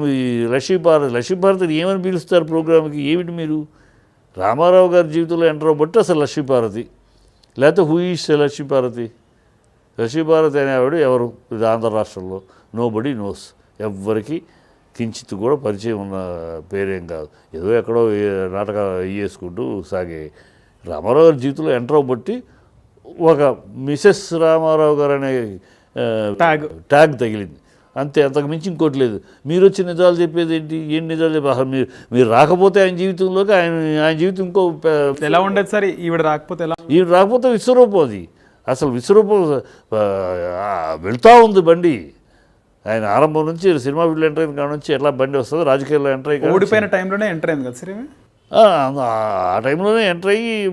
ఈ లక్ష్మీభారత్ లక్ష్మీభారతిని ఏమని పిలుస్తారు ప్రోగ్రామ్కి? ఏమిటి మీరు? రామారావు గారి జీవితంలో ఎంటర్ అవ్వబట్టి అసలు లక్ష్మీభారతి లేకపోతే హూ ఈస్ లక్ష్మీభారతి లక్ష్మీభారతి అనేవాడు ఎవరు? ఇది ఆంధ్ర రాష్ట్రంలో. నో బడీ నోస్ ఎవ్వరికి కించిత్ కూడా పరిచయం ఉన్న పేరేం కాదు. ఏదో ఎక్కడో నాటకాలు వేసుకుంటూ సాగే. రామారావు గారి జీవితంలో ఎంటర్ అవ్వబట్టి ఒక మిసెస్ రామారావు గారు అనే ట్యాగ్ ట్యాగ్ తగిలింది. అంతే అంతకు మించి ఇంకోటి లేదు. మీరు వచ్చి నిజాలు చెప్పేది ఏంటి? ఏం నిజాలు చెప్పి? అసలు మీరు మీరు రాకపోతే ఆయన జీవితంలోకి ఆయన ఆయన జీవితం ఇంకో ఎలా ఉండేది సార్? ఈవిడ రాకపోతే ఎలా? ఈయన రాకపోతే విశ్వరూపం అది. అసలు విశ్వరూపం వెళ్తా ఉంది బండి. ఆయన ఆరంభం నుంచి సినిమా ఫీల్డ్ ఎంటర్ అయిన కాడ నుంచి ఎట్లా బండి వస్తుంది రాజకీయాల్లో ఎంటర్ అయ్యి ఓడిపోయిన టైంలోనే ఎంటర్ అయింది కదా సార్? ఆ, టైంలో టైంలోనే ఎంటర్ అయ్యి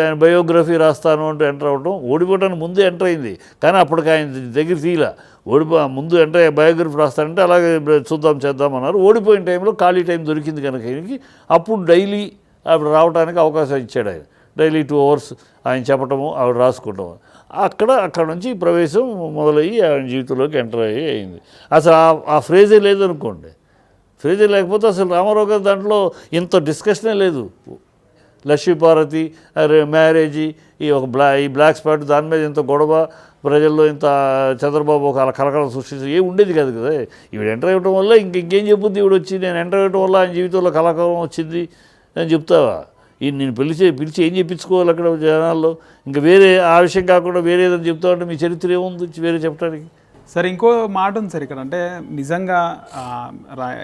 ఆయన బయోగ్రఫీ రాస్తాను అంటూ ఎంటర్ అవ్వడం ఓడిపోవడానికి ముందే ఎంటర్ అయింది. కానీ అప్పటికి ఆయన దగ్గర తీయలే. ఓడిపో ముందు ఎంటర్ అయ్యి బయోగ్రఫీ రాస్తానంటే అలాగే చూద్దాం చేద్దాం అన్నారు. ఓడిపోయిన టైంలో ఖాళీ టైం దొరికింది కనుక ఆయనకి అప్పుడు డైలీ అప్పుడు రావడానికి అవకాశం ఇచ్చాడు ఆయన. డైలీ టూ అవర్స్ ఆయన చెప్పటము ఆవిడ రాసుకోవటము అక్కడ అక్కడ నుంచి ప్రవేశం మొదలయ్యి ఆయన జీవితంలోకి ఎంటర్ అయ్యి అయింది. అసలు ఆ- ఆ ఫ్రేజే లేదనుకోండి. ఫ్రేజే లేకపోతే అసలు రామారావు గారి దాంట్లో ఇంత డిస్కషనే లేదు. లక్ష్మీపార్వతి అరే మ్యారేజీ ఈ ఒక బ్లా ఈ బ్లాక్ స్పాట్ దాని మీద ఇంత గొడవ ప్రజల్లో ఇంత చంద్రబాబు ఒక అలా కలకలం సృష్టించి ఏం ఉండేది కాదు కదా. ఈవిడ ఎంటర్ అవ్వడం వల్ల ఇంక ఇంకేం చెప్పుద్ది? ఈవిడ వచ్చి నేను ఎంటర్ అవ్వడం వల్ల ఆయన జీవితంలో కలకలం వచ్చింది అని చెప్తావా? ఈ నేను పిలిచి పిలిచి ఏం చెప్పించుకోవాలి అక్కడ జనాల్లో? ఇంకా వేరే ఆ విషయం కాకుండా వేరే ఏదైనా చెప్తా ఉంటే మీ చరిత్ర ఏముంది? వేరే చెప్పడానికి సార్ ఇంకో మాట ఉంది సార్ ఇక్కడ. అంటే నిజంగా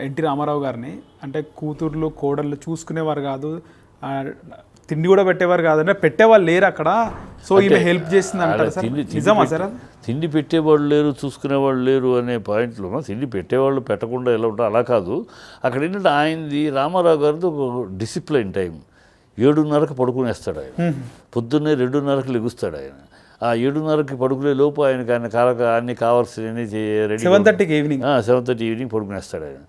ఎన్టీ రామారావు గారిని అంటే కూతుర్లు కోడళ్ళు చూసుకునేవారు కాదు తిండి కూడా పెట్టేవారు కాదు అంటే పెట్టేవాళ్ళు లేరు అక్కడ. సో ఈమె హెల్ప్ చేసింది అంటారు సార్. నిజమా సార్? తిండి పెట్టేవాళ్ళు లేరు చూసుకునేవాళ్ళు లేరు అనే పాయింట్లో తిండి పెట్టేవాళ్ళు పెట్టకుండా ఎలా ఉంటారు అలా కాదు. అక్కడ ఏంటంటే ఆయనది రామారావు గారిది ఒక డిసిప్లైన్ టైం. ఏడున్నరకు పడుకునేస్తాడు ఆయన. పొద్దున్నే రెండున్నరకు లెగుస్తాడు ఆయన. ఆ ఏడున్నరకి పడుకునే లోపు ఆయనకి ఆయన కాల అన్ని కావాల్సినవి రెడీ సెవెన్ థర్టీకి ఈవినింగ్ సెవెన్ థర్టీ ఈవినింగ్ పడుకునేస్తాడు ఆయన.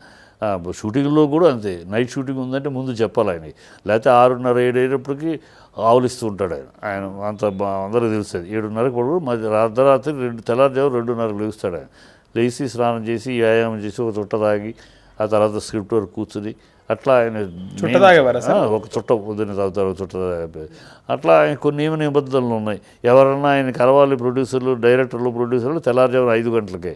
షూటింగ్లో కూడా అంతే. నైట్ షూటింగ్ ఉందంటే ముందు చెప్పాలి ఆయన లేకపోతే ఆరున్నర ఏడు అయ్యేటప్పటికి ఆవులిస్తూ ఉంటాడు ఆయన. ఆయన అంత అందరికీ తెలుస్తుంది. ఏడున్నరకు పడుకు మధ్య అర్ధరాత్రి రెండు తెల్లారుజాము రెండున్నరకు లేస్తాడు ఆయన. లేచి స్నానం చేసి వ్యాయామం చేసి ఒక చుట్ట తాగి ఆ తర్వాత స్క్రిప్ట్ వరకు కూర్చుని అట్లా ఆయన ఒక చుట్ట పొద్దున్న తాగుతారు ఒక చుట్ట అట్లా ఆయన కొన్ని నియమ నిబంధనలు ఉన్నాయి. ఎవరన్నా ఆయన కలవాలి ప్రొడ్యూసర్లు డైరెక్టర్లు ప్రొడ్యూసర్లు తెల్లారుజామున ఐదు గంటలకే.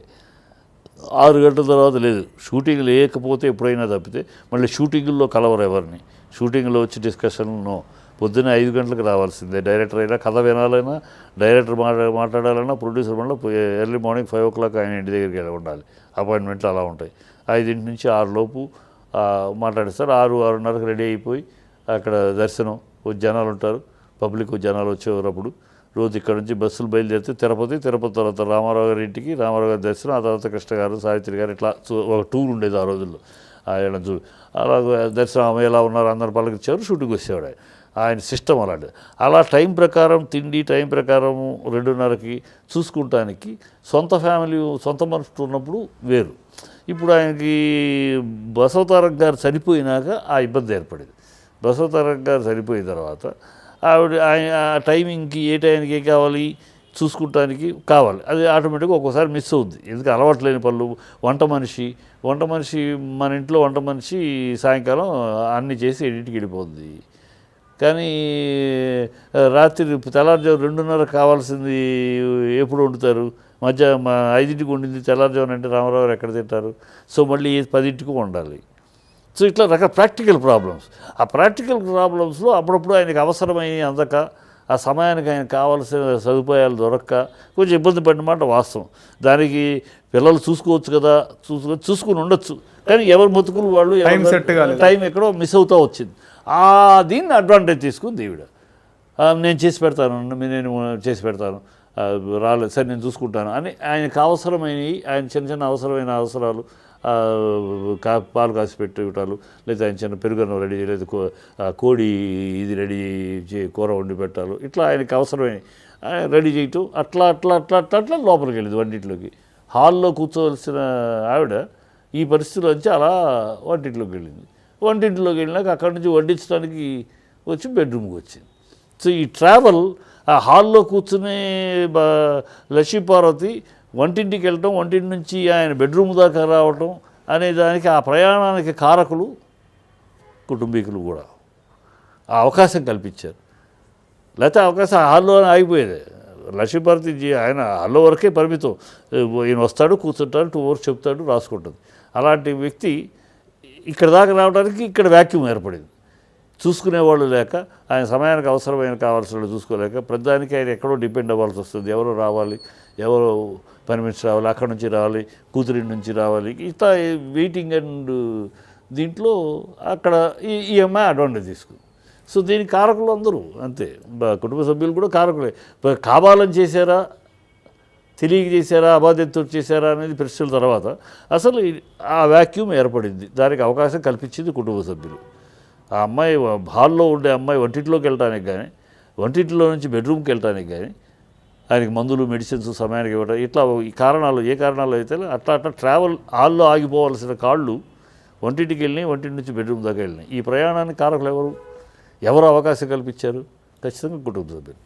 ఆరు గంటల తర్వాత లేదు. షూటింగ్ లేకపోతే ఎప్పుడైనా తప్పితే మళ్ళీ షూటింగుల్లో కలవరు ఎవరిని. షూటింగ్లో వచ్చి డిస్కషన్ నో. పొద్దున్న ఐదు గంటలకు రావాల్సిందే. డైరెక్టర్ అయినా కథ వినాలైనా డైరెక్టర్ మాట్లా మాట్లాడాలన్నా ప్రొడ్యూసర్ మళ్ళీ early morning five o'clock ఆయన ఇంటి దగ్గరికి వెళ్ళి ఉండాలి. అపాయింట్మెంట్లు అలా ఉంటాయి. ఐదింటి నుంచి ఆరులోపు మాట్లాడిస్తారు ఆరు ఆరున్నరకు రెడీ అయిపోయి అక్కడ దర్శనం జనాలు ఉంటారు. పబ్లిక్ జనాలు వచ్చేవారప్పుడు రోజు ఇక్కడ నుంచి బస్సులు బయలుదేరితే తిరుపతి తిరుపతి తర్వాత రామారావు గారి ఇంటికి రామారావు గారి దర్శనం ఆ తర్వాత కృష్ణ గారు సావిత్రి గారు ఇట్లా ఒక టూర్ ఉండేది ఆ రోజుల్లో. ఆయన చూ అలా దర్శనం ఆమె ఎలా ఉన్నారు అందరు పలకరించారు షూటింగ్ వచ్చేవాడు ఆయన. ఆయన సిస్టమ్ అలాంటిది. అలా టైం ప్రకారం తిండి టైం ప్రకారం రెండున్నరకి చూసుకుంటానికి సొంత ఫ్యామిలీ సొంత మనుషులు ఉన్నప్పుడు వేరు. ఇప్పుడు ఆయనకి బసవతారక్ గారు చనిపోయినాక ఆ ఇబ్బంది ఏర్పడింది. బసవతారక్ గారు చనిపోయిన తర్వాత ఆవిడ ఆయన ఆ టైమింగ్కి ఏ టైంకి ఏం కావాలి? చూసుకుంటానికి కావాలి. అది ఆటోమేటిక్గా ఒక్కోసారి మిస్ అవుద్ది. ఎందుకు? అలవాట్లేని పనులు. వంట మనిషి. వంట మనిషి మన ఇంట్లో వంట మనిషి సాయంకాలం అన్ని చేసి ఎన్నింటికి వెళ్ళిపోద్ది. కానీ రాత్రి తెల్లారుజాము రెండున్నర కావాల్సింది ఎప్పుడు వండుతారు? మధ్య మా ఐదింటికి వండింది తెల్లారుజామున అంటే రామారావు ఎక్కడ తింటారు? సో మళ్ళీ పదింటికి వండాలి సో ఇట్లా రకాల ప్రాక్టికల్ ప్రాబ్లమ్స్. ఆ ప్రాక్టికల్ ప్రాబ్లమ్స్లో అప్పుడప్పుడు ఆయనకి అవసరమైన అందక ఆ సమయానికి ఆయన కావాల్సిన సదుపాయాలు దొరక్క కొంచెం ఇబ్బంది పడిన మాట వాస్తవం. దానికి పిల్లలు చూసుకోవచ్చు కదా చూసుకో చూసుకుని ఉండొచ్చు. కానీ ఎవరు మొత్తుకులు వాళ్ళు. టైం ఎక్కడో మిస్ అవుతూ వచ్చింది. ఆ దీన్ని అడ్వాంటేజ్ తీసుకుంది ఈవిడ ఆ, నేను చేసి పెడతాను నేను చేసి పెడతాను. రాలేదు సరే నేను చూసుకుంటాను అని ఆయనకు అవసరమైనవి ఆయన చిన్న చిన్న అవసరమైన అవసరాలు కా పాలు కాసి పెట్టి లేదా ఆయన చిన్న పెరుగన్నం రెడీ లేదా కో కోడి ఇది రెడీ చే కూర వండి పెట్టాలి ఇట్లా ఆయనకి అవసరమైన రెడీ చేయటం అట్లా అట్లా అట్లా అట్లా అట్లా లోపలికి వెళ్ళింది వంటింట్లోకి. హాల్లో కూర్చోవలసిన ఆవిడ ఈ పరిస్థితిలో వచ్చి అలా వంటింట్లోకి వెళ్ళింది. వంటింట్లోకి వెళ్ళినాక అక్కడి నుంచి వడ్డించడానికి వచ్చి బెడ్రూమ్కి వచ్చింది. సో ఈ ట్రావెల్ ఆ హాల్లో కూర్చునే లక్ష్మీపార్వతి వంటింటికి వెళ్ళటం వంటింటి నుంచి ఆయన బెడ్రూమ్ దాకా రావటం అనే దానికి ఆ ప్రయాణానికి కారకులు కుటుంబీకులు కూడా ఆ అవకాశం కల్పించారు. లేకపోతే అవకాశం హాల్లోనే ఆగిపోయేది. లక్ష్మీపార్వతి ఆయన హాల్లో వరకే పరిమితం. ఈయన వస్తాడు కూర్చుంటాడు టూ అవర్స్ చెప్తాడు రాసుకుంటుంది. అలాంటి వ్యక్తి ఇక్కడ దాకా రావడానికి ఇక్కడ వ్యాక్యూమ్ ఏర్పడింది. చూసుకునేవాళ్ళు లేక ఆయన సమయానికి అవసరమైన కావాల్సిన వాళ్ళు చూసుకోలేక ప్రతిదానికి ఆయన ఎక్కడో డిపెండ్ అవ్వాల్సి వస్తుంది. ఎవరో రావాలి ఎవరు పని రావాలి అక్కడ నుంచి రావాలి కూతురి నుంచి రావాలి ఇంత వెయిటింగ్ అండ్ దీంట్లో అక్కడ ఈ ఈ అమ్మాయి అడ్వాంటేజ్ తీసుకుంది సో దీని కారకులు అందరూ అంతే. కుటుంబ సభ్యులు కూడా కారకులే. కావాలని చేశారా తెలియక చేశారా అబాధ్యతతో చేశారా అనేది ప్రశ్నల తర్వాత అసలు ఆ వ్యాక్యూమ్ ఏర్పడింది. దానికి అవకాశం కల్పించింది కుటుంబ సభ్యులు. ఆ అమ్మాయి హాల్లో ఉండే అమ్మాయి వంటింట్లోకి వెళ్ళడానికి కానీ వంటింట్లో నుంచి బెడ్రూమ్కి వెళ్ళటానికి కానీ ఆయనకి మందులు మెడిసిన్స్ సమయానికి ఇవ్వడం ఇట్లా ఈ కారణాలు ఏ కారణాలు అయితే అట్లా అట్లా ట్రావెల్ హాల్లో ఆగిపోవాల్సిన కాళ్ళు వంటింటికి వెళ్ళినాయి వంటింటి నుంచి బెడ్రూమ్ దాకా వెళ్ళినాయి. ఈ ప్రయాణానికి కారకులు ఎవరు? ఎవరు అవకాశం కల్పించారు? ఖచ్చితంగా కుటుంబ సభ్యులు.